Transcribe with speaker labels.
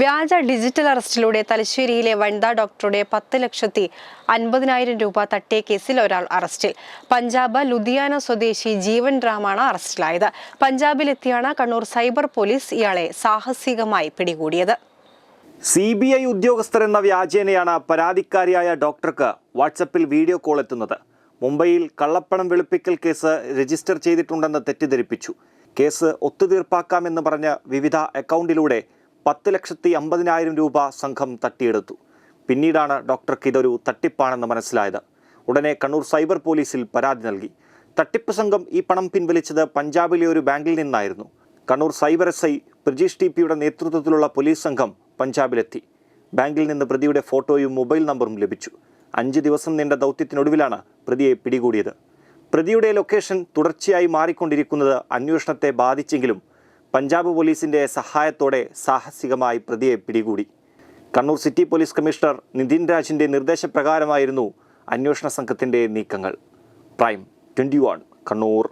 Speaker 1: വ്യാജ ഡിജിറ്റൽ അറസ്റ്റിലൂടെ തലശ്ശേരിയിലെ വനിതാ ഡോക്ടറുടെ പത്ത് ലക്ഷത്തി അൻപതിനായിരം രൂപ തട്ടിയ കേസിൽ ഒരാൾ അറസ്റ്റിൽ. പഞ്ചാബ് ലുധിയാന സ്വദേശി ജീവൻ റാമാണ് അറസ്റ്റിലായത്. പഞ്ചാബിലെത്തിയാണ് കണ്ണൂർ സൈബർ പോലീസ് ഇയാളെ സാഹസികമായി പിടികൂടിയത്.
Speaker 2: സി ബി ഐ ഉദ്യോഗസ്ഥർ എന്ന വ്യാജേനയാണ് പരാതിക്കാരിയായ ഡോക്ടർക്ക് വാട്സപ്പിൽ വീഡിയോ കോൾ എത്തുന്നത്. മുംബൈയിൽ കള്ളപ്പണം വെളുപ്പിക്കൽ കേസ് രജിസ്റ്റർ ചെയ്തിട്ടുണ്ടെന്ന് തെറ്റിദ്ധരിപ്പിച്ചു. കേസ് ഒത്തുതീർപ്പാക്കാമെന്ന് പറഞ്ഞ് വിവിധ അക്കൗണ്ടിലൂടെ പത്ത് ലക്ഷത്തി അമ്പതിനായിരം രൂപ സംഘം തട്ടിയെടുത്തു. പിന്നീടാണ് ഡോക്ടർക്ക് ഇതൊരു തട്ടിപ്പാണെന്ന് മനസ്സിലായത്. ഉടനെ കണ്ണൂർ സൈബർ പോലീസിൽ പരാതി നൽകി. തട്ടിപ്പ് സംഘം ഈ പണം പിൻവലിച്ചത് പഞ്ചാബിലെ ഒരു ബാങ്കിൽ നിന്നായിരുന്നു. Kannur cyber S I Brijesh T പിയുടെ നേതൃത്വത്തിലുള്ള പോലീസ് സംഘം പഞ്ചാബിലെത്തി. ബാങ്കിൽ നിന്ന് പ്രതിയുടെ ഫോട്ടോയും മൊബൈൽ നമ്പറും ലഭിച്ചു. അഞ്ച് ദിവസം നീണ്ട ദൗത്യത്തിനൊടുവിലാണ് പ്രതിയെ പിടികൂടിയത്. പ്രതിയുടെ ലൊക്കേഷൻ തുടർച്ചയായി മാറിക്കൊണ്ടിരിക്കുന്നത് അന്വേഷണത്തെ ബാധിച്ചെങ്കിലും പഞ്ചാബ് പോലീസിന്റെ സഹായത്തോടെ സാഹസികമായി പ്രതിയെ പിടികൂടി. Kannur city police commissioner Nithin രാജിന്റെ നിർദ്ദേശപ്രകാരമായിരുന്നു അന്വേഷണ സംഘത്തിന്റെ നീക്കങ്ങൾ. Prime twenty one Kannur.